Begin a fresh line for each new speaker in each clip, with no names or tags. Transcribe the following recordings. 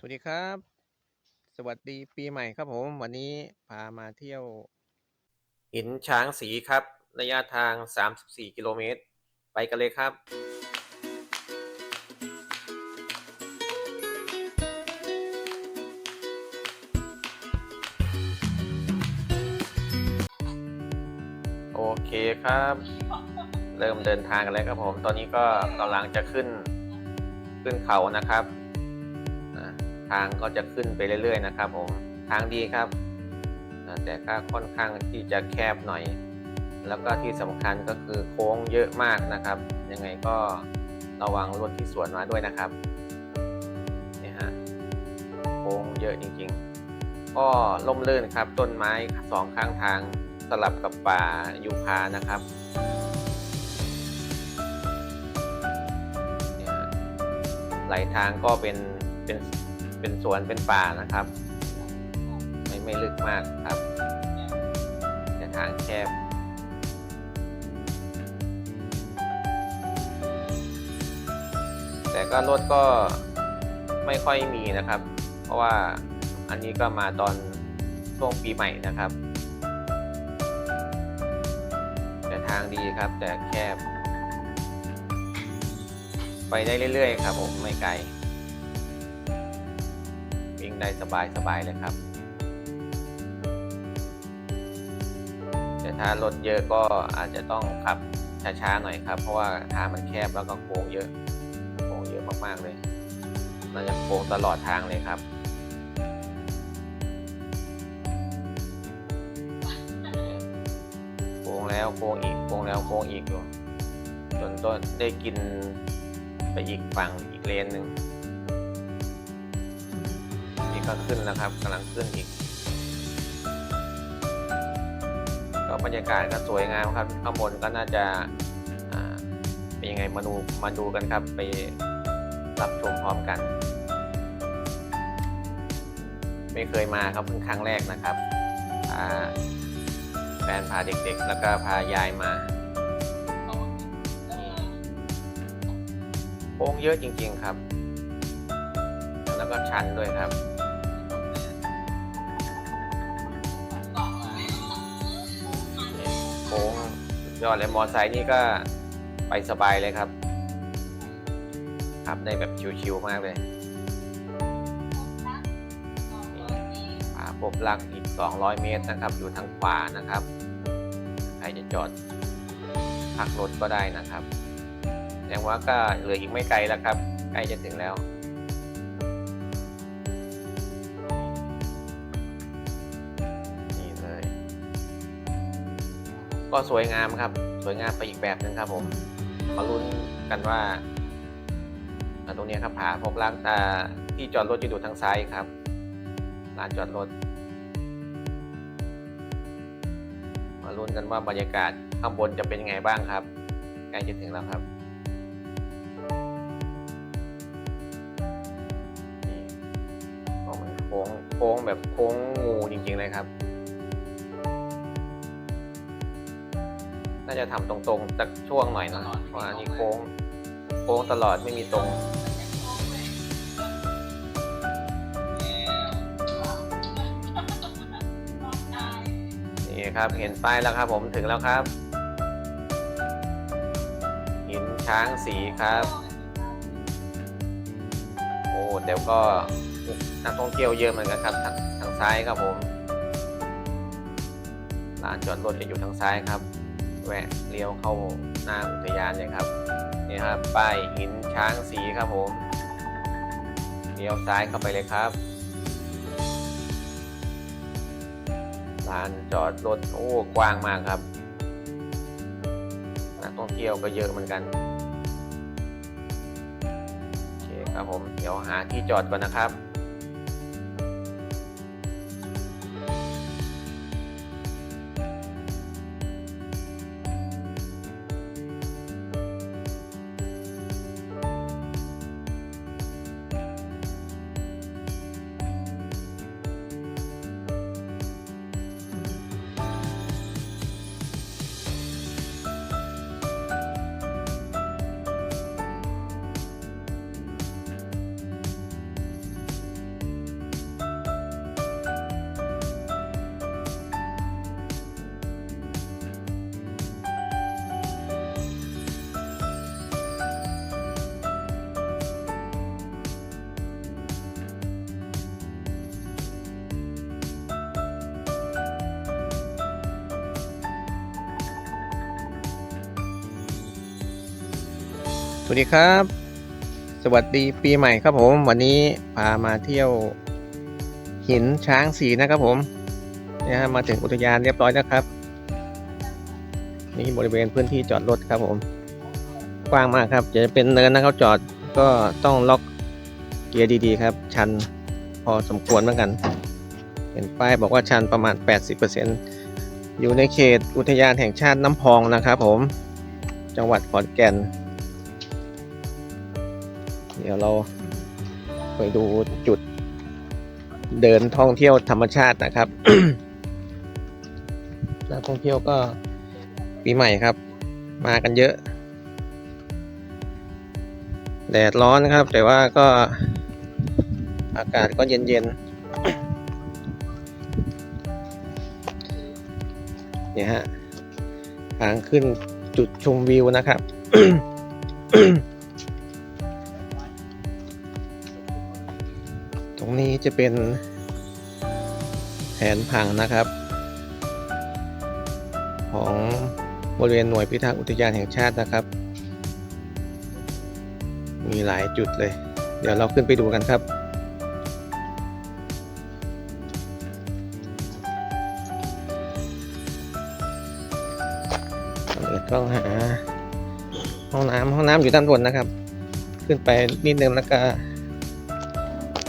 สวัสดีครับ สวัสดีปีใหม่ครับผม วันนี้พามาเที่ยว หินช้างสีครับ ระยะทาง 34 กิโลเมตร ไปกันเลยครับโอเคครับ เริ่มเดินทางกันแล้วครับผม ตอนนี้ก็กำลังจะขึ้นขึ้นเขานะครับ ทางก็จะขึ้นไปเรื่อยๆนะครับผมทางดีครับ แต่ก็ค่อนข้างที่จะแคบหน่อย แล้วก็ที่สำคัญก็คือโค้งเยอะมากนะครับ ยังไงก็ระวังรถที่สวนมาด้วยนะครับนี่ฮะโค้งเยอะจริงๆ ก็ล่มลื่นครับต้นไม้สองข้างทางสลับกับป่ายูคานะครับเนี่ยฮะไหลทางก็เป็นเป็น เป็นสวนเป็นป่านะครับ ไม่ไม่ลึกมากครับแต่ทางแคบแต่ก็รถก็ไม่ค่อยมีนะครับ เพราะว่าอันนี้ก็มาตอนช่วงปีใหม่นะครับ แต่ทางดีครับแต่แคบ ไปได้เรื่อยๆครับผมไม่ไกล ได้สบายๆเลยครับ แต่ถ้ารถเยอะก็อาจจะต้องขับช้าๆหน่อยครับ เพราะว่าทางมันแคบแล้วก็โค้งเยอะ โค้งเยอะมากๆเลยน่าจะโค้งตลอดทางเลยครับโค้งแล้วโค้งอีกโค้งแล้วโค้งอีกอยู่จนต้นได้กินไปอีกฝั่งอีกเลนหนึ่ง ก็ขึ้นแล้วครับกำลังขึ้นอีก ก็บรรยากาศก็สวยงามครับข้างบนก็น่าจะเป็นยังไงมาดูมาดูกันครับ ไปรับชมพร้อมกัน ไม่เคยมาครับเพิ่งครั้งแรกนะครับพาแฟนพาเด็กๆ แล้วก็พายายมาโค้งเยอะจริงๆครับ แล้วก็ชันด้วยครับ ยอดเลยมอไซค์นี่ก็ไปสบายเลยครับ ขับได้แบบชิวๆมากเลยป่าปบลักอีก 200 เมตรนะครับ อยู่ทางขวานะครับ ใครจะจอดพักรถก็ได้นะครับแสดงว่าก็เหลืออีกไม่ไกลแล้วครับ ใกล้จะถึงแล้ว ก็สวยงามครับ สวยงามไปอีกแบบหนึ่งครับผมมาลุ้นกันว่าตรงนี้ครับผาพบรักตาที่จอดรถจะอยู่ทางซ้ายครับลานจอดรถ มาลุ้นกันว่าบรรยากาศข้างบนจะเป็นยังไงบ้างครับใกล้จะถึงแล้วครับนี่ก็มันโค้งโค้งแบบโค้งงูจริงๆเลยครับ จะทำตรงๆสักช่วงหน่อยนะเพราะอันนี้โค้ง โค้งตลอดไม่มีตรง นี่ครับเห็นป้ายแล้วครับผมถึงแล้วครับ หินช้างสีครับ โอ้แต่ก็นักท่องเที่ยวเยอะเหมือนกันครับทางทางซ้ายครับผมลานจอดรถจะอยู่ทางซ้ายครับ แวะเลี้ยวเข้าหน้าอุทยานเลยครับนี่ครับป้ายหินช้างสีครับผมเลี้ยวซ้ายเข้าไปเลยครับลานจอดรถโอ้กว้างมากครับนักท่องเที่ยวก็เยอะเหมือนกันโอเคครับผมเดี๋ยวหาที่จอดก่อนนะครับ สวัสดีครับ สวัสดีปีใหม่ครับผม วันนี้พามาเที่ยวหินช้างสีนะครับผมนี่ยฮะมาถึงอุทยานเรียบร้อยแล้วครับ นี่บริเวณพื้นที่จอดรถครับผม กว้างมากครับจะเป็นเนินนะครับจอดก็ต้องล็อกเกียร์ดีๆครับ ชันพอสมควรเหมือนกัน เห็นป้ายบอกว่าชันประมาณ 80%อยู่ในเขตอุทยานแห่งชาติน้ำพองนะครับผม จังหวัดขอนแก่น เดี๋ยวเราไปดูจุดเดินท่องเที่ยวธรรมชาตินะครับนักท่องเที่ยวก็ปีใหม่ครับ มากันเยอะ แดดร้อนครับ แต่ว่าก็อากาศก็เย็นๆเนี่ยฮะทางขึ้นจุดชมวิวนะครับ รงนี้จะเป็นแผนผังนะครับ ของบริเวณหน่วยพิทักษ์อุทยานแห่งชาตินะครับ มีหลายจุดเลย เดี๋ยวเราขึ้นไปดูกันครับก่อนอื่นต้องหาห้องน้ำห้องน้ำอยู่ด้านบนนะครับ ขึ้นไปนิดนึงแล้วก็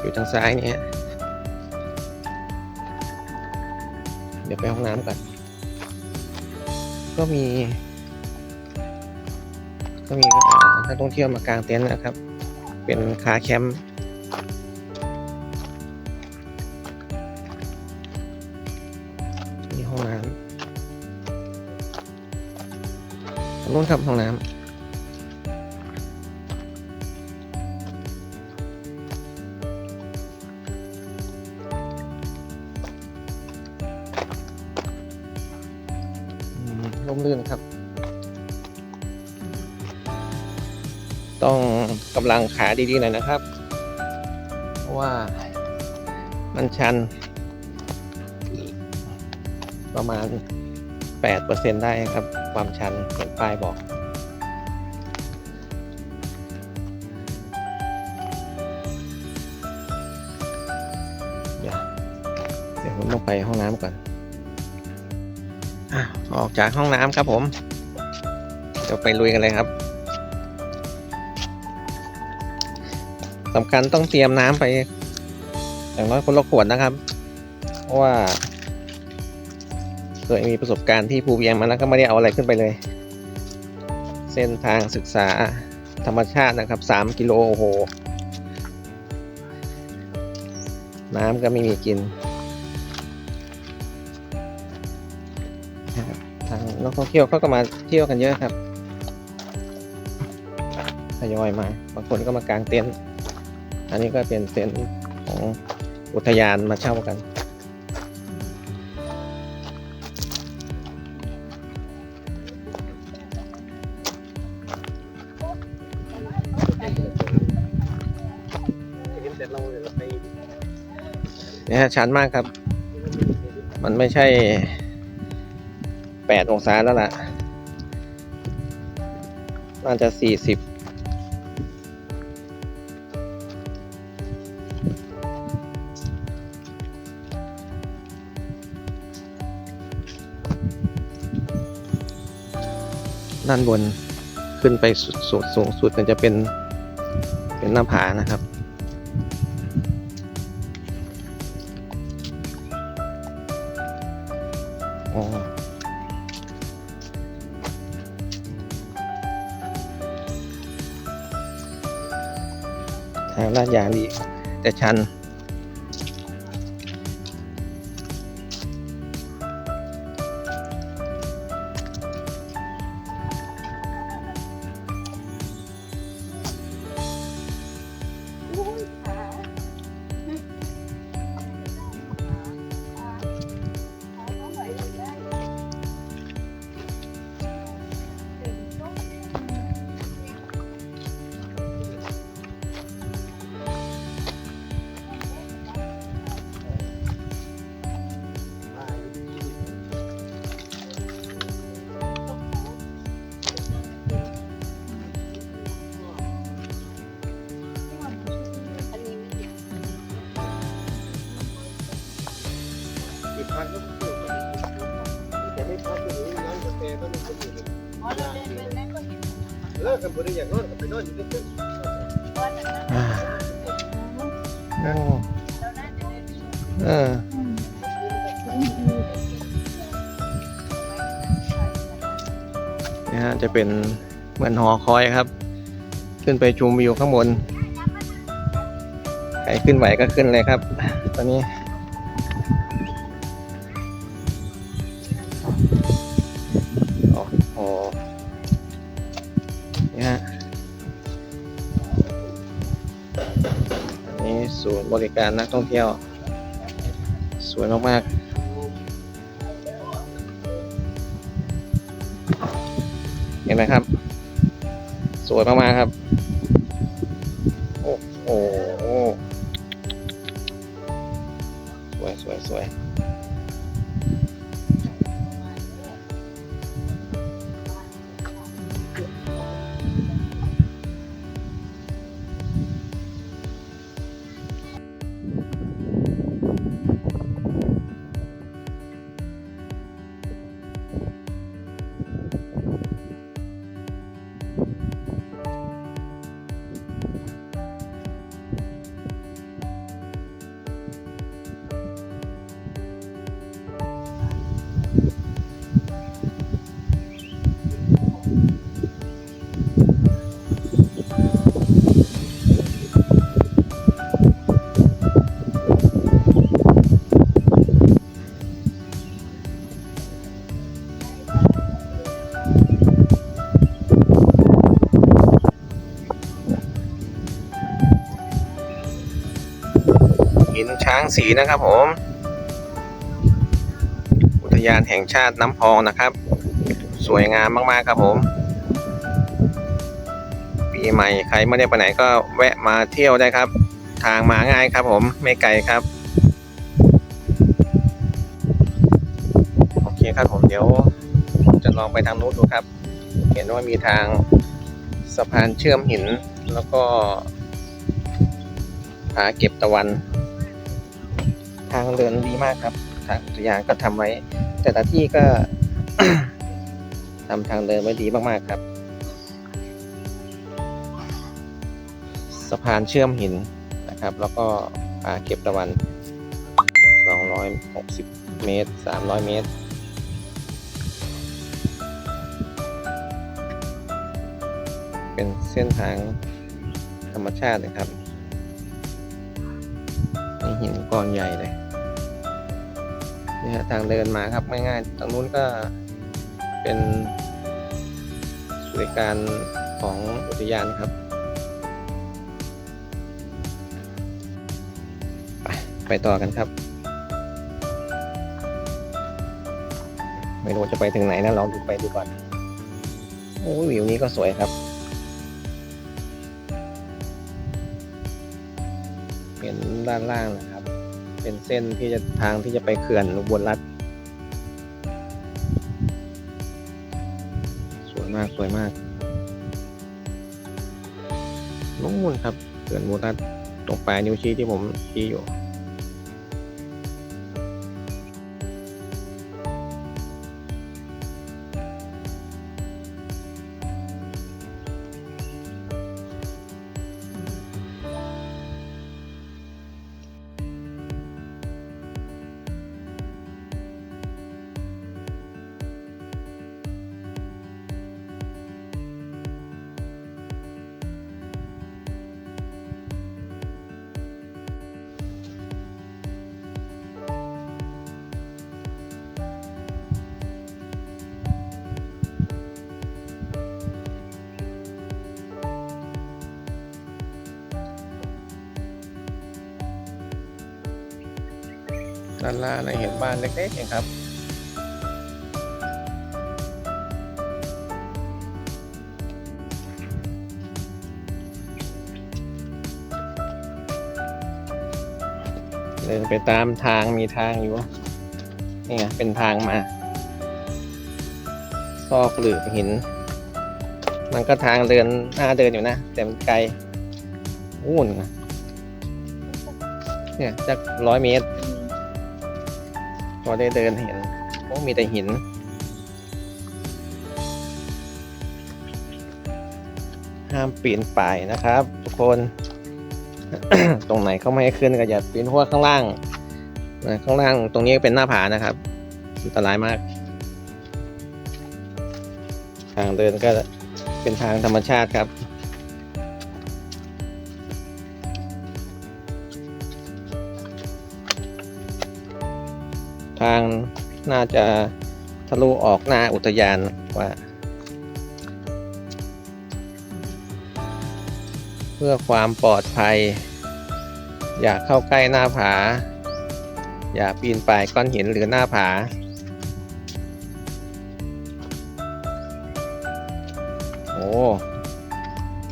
อยู่ทางซ้ายนี่ฮะเดี๋ยวไปห้องน้ำก่อน ก็มี ก็มีอ่านักท่องเที่ยวมากางเต็นท์นะครับ เป็นคาแคมป์นี่ห้องน้ำตรงนู้นครับห้องน้ำ อืมร่มรื่นครับ ต้องกำลังขาดีๆหน่อยนะครับ เพราะว่ามันชัน ประมาณ 8%ได้ครับ ความชันเห็นป้ายบอกเดี๋ยวผมต้องไปห้องน้ำก่อน ออกจากห้องน้ำครับผม เดี๋ยวไปลุยกันเลยครับสำคัญต้องเตรียมน้ำไป อย่างน้อยคนละขวดนะครับ เพราะว่าเคยมีประสบการณ์ที่ภูเวียงมาแล้วก็ไม่ได้เอาอะไรขึ้นไปเลย เส้นทางศึกษาธรรมชาตินะครับ 3 กิโลโอ้โห น้ำก็ไม่มีกิน ท่องเที่ยวเขาก็มาเที่ยวกันเยอะครับทยอยมาบางคนก็มากางเต็นท์อันนี้ก็เป็นเต็นท์ของอุทยานมาเช่ากัน เนี่ยชันมากครับ มันไม่ใช่ แปดองศาแล้วล่ะ น่าจะสี่สิบด้านบนขึ้นไปสุดสูงสุดมันจะเป็นเป็นหน้าผานะครับางลาดยางดี แต่ชัน
บ่ได้อยากนอนก็ไปนอนอยู่ที่ตึก
ว่าแต่นั้น
อ่าโอ้
เอ
อนะฮะจะเป็นเหมือนหอคอยครับ ขึ้นไปชมวิวข้างบน ใครขึ้นไหวก็ขึ้นเลยครับ ตอนนี้ บริการนักท่องเที่ยว สวยมากๆ เห็นไหมครับ สวยมากๆครับ หินช้างสีนะครับผม อุทยานแห่งชาติน้ำพองนะครับ สวยงามมากๆครับผม ปีใหม่ใครไม่ได้ไปไหนก็แวะมาเที่ยวได้ครับ ทางมาง่ายครับผมไม่ไกลครับโอเคครับผมเดี๋ยวจะลองไปทางนู้นดูครับ เห็นว่ามีทางสะพานเชื่อมหินแล้วก็ผาเก็บตะวัน ทางเดินดีมากครับ ทางอุทยานก็ทำไว้ แต่ละที่ก็ทำทางเดินไว้ดีมากๆครับ สะพานเชื่อมหินนะครับ แล้วก็ผาเก็บตะวัน 260 เมตร 300 เมตรเป็นเส้นทางธรรมชาตินะครับ หินก้อนใหญ่เลยนี่ฮะทางเดินมาครับง่ายๆทางนู้นก็เป็นบริการของอุทยานครับ ไปไปต่อกันครับ ไม่รู้จะไปถึงไหนนะลองดูไปดูก่อนโอ้ยวิวนี้ก็สวยครับเห็นด้านล่างนะ เป็นเส้นที่จะทางที่จะไปเขื่อนอุบลรัฐสวยมากสวยมากนู่นครับเขื่อนอุบลรัฐตรงปลายนิ้วชี้ที่ผมชี้อยู่ ด้านล่างนะเห็นบ้านเล็กๆเองครับเดินไปตามทางมีทางอยู่นี่ไงเป็นทางมา ซอกหลืบหิน มันก็ทางเดินหน่าเดินอยู่นะ แต่มันไกลวุ่นนะเนี่ยจักร้อยเมตร อได้เดินเห็นโอ้มีแต่หิน ห้ามปีนป่ายนะครับ ทุกคน ตรงไหนเขาไม่ให้ขึ้นก็อย่าปีนเพราะว่าข้างล่างข้างล่างตรงนี้เป็นหน้าผานะครับอันตรายมาก ทางเดินก็เป็นทางธรรมชาติครับ ทางน่าจะทะลุออกหน้าอุทยานว่า เพื่อความปลอดภัย อย่าเข้าใกล้หน้าผา อย่าปีนป่ายก้อนหินหรือหน้าผาโอ้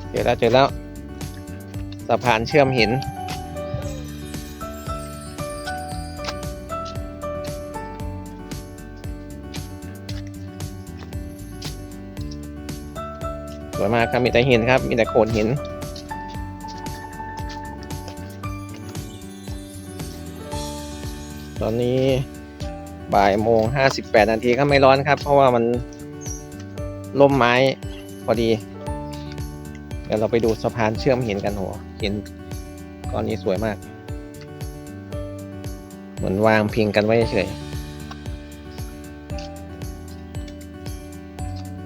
เจอแล้วเจอแล้วสะพานเชื่อมหิน สวยมากครับมีแต่หินครับ มีแต่โขดหินตอนนี้บ่ายโมงห้าสิบแปดนาทีก็ไม่ร้อนครับ เพราะว่ามันล่มไม้พอดี เดี๋ยวเราไปดูสะพานเชื่อมหินกันโหหินก้อนนี้สวยมาก เหมือนวางพิงกันไว้เฉย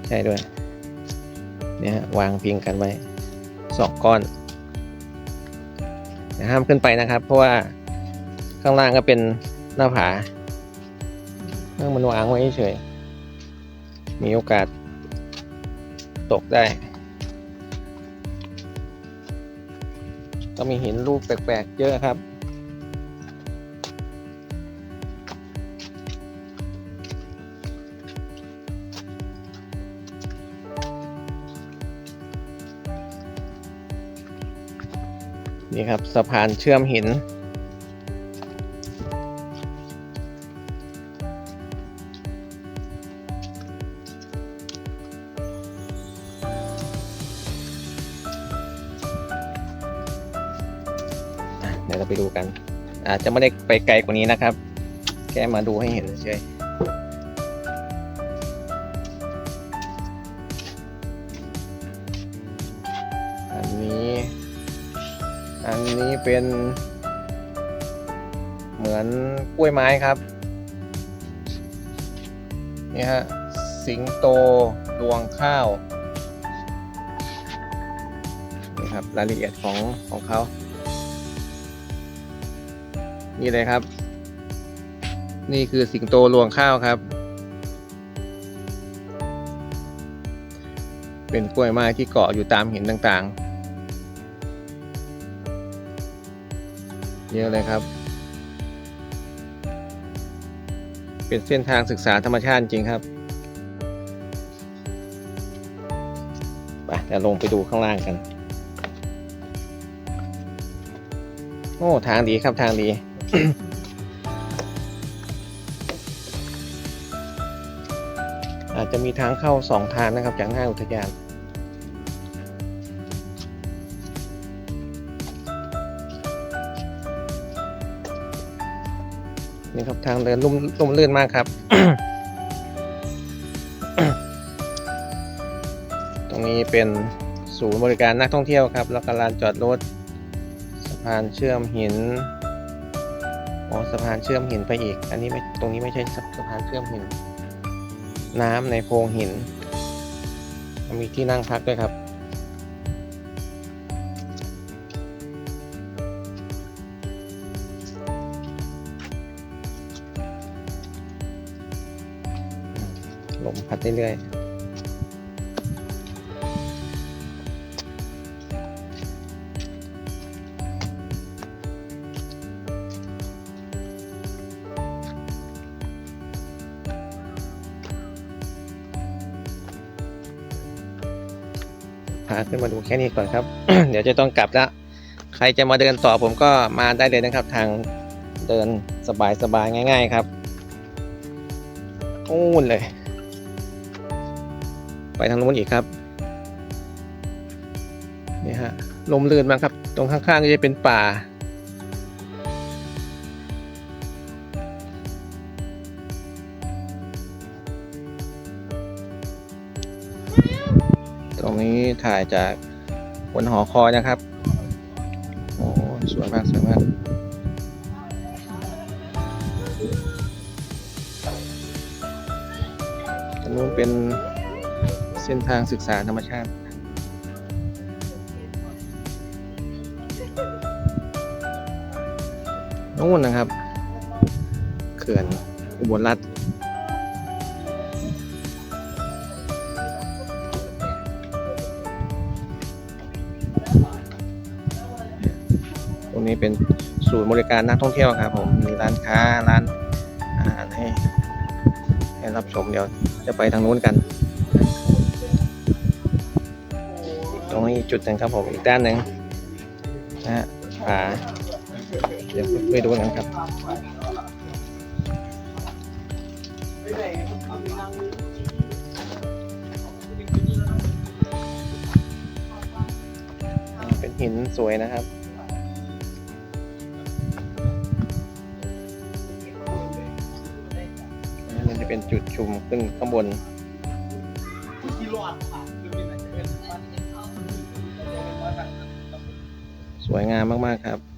ใช่ด้วย เนี่ยฮะวางพิงกันไว้สองก้อนห้ามขึ้นไปนะครับ เพราะว่าข้างล่างก็เป็นหน้าผาเมื่อมันวางไว้เฉยมีโอกาสตกได้ ก็มีหินรูปแปลกๆเยอะครับ นี่ครับสะพานเชื่อมหิน เดี๋ยวเราไปดูกัน อาจจะไม่ได้ไปไกลกว่านี้นะครับ แค่มาดูให้เห็นเฉย นนี้เป็นเหมือนกล้วยไม้ครับ นี่ฮะ สิงโตรวงข้าว นี่ครับรายละเอียดของของเขา นี่เลยครับ นี่คือสิงโตรวงข้าวครับ เป็นกล้วยไม้ที่เกาะอยู่ตามหินต่างๆ เยอะเลยครับ เป็นเส้นทางศึกษาธรรมชาติจริงครับไปเดี๋ยวลงไปดูข้างล่างกัน โอ้ ทางดีครับทางดีอาจจะมีทางเข้าสองทางนะครับจากหน้าอุทยาน ทางเดินลุ่มลุ่มลื่นมากครับ ตรงนี้เป็นศูนย์บริการนักท่องเที่ยวครับ แล้วก็ลานจอดรถสะพานเชื่อมหินอ๋อสะพานเชื่อมหินไปอีก อันนี้ไม่ตรงนี้ไม่ใช่สะสะพานเชื่อมหิน น้ำในโพรงหิน มีที่นั่งพักด้วยครับ ลมพัดเรื่อยๆาขึ้นมาดูแค่นี้ก่อนครับ เดี๋ยวจะต้องกลับแล้ว ใครจะมาเดินต่อผมก็มาได้เลยนะครับ ทางเดินสบายๆง่าย ๆครับอู้นเลย ไปทางโน้นอีกครับนี่ฮะลมลื่นมากครับ ตรงข้างๆก็จะเป็นป่า ตรงนี้ถ่ายจากบนหอคอยนะครับ โอ้สวยมากสวยมากตรงนู้นเป็น เส้นทางศึกษาธรรมชาติ นู่นนะครับ เขื่อนอุบลรัฐตรงนี้เป็นศูนย์บริการนักท่องเที่ยวครับ ผมมีร้านค้าร้านอาหารให้ให้รับชมเดี๋ยวจะไปทางนู้นกัน ตรงนี้จุดหนึ่งครับผมอีกด้านหนึ่งนะฮะผาเดี๋ยวไปดูกันครับเป็นหินสวยนะครับนี่จะเป็นจุดชุมขึ้นข้างบนส วยงามมาก ๆ ครับ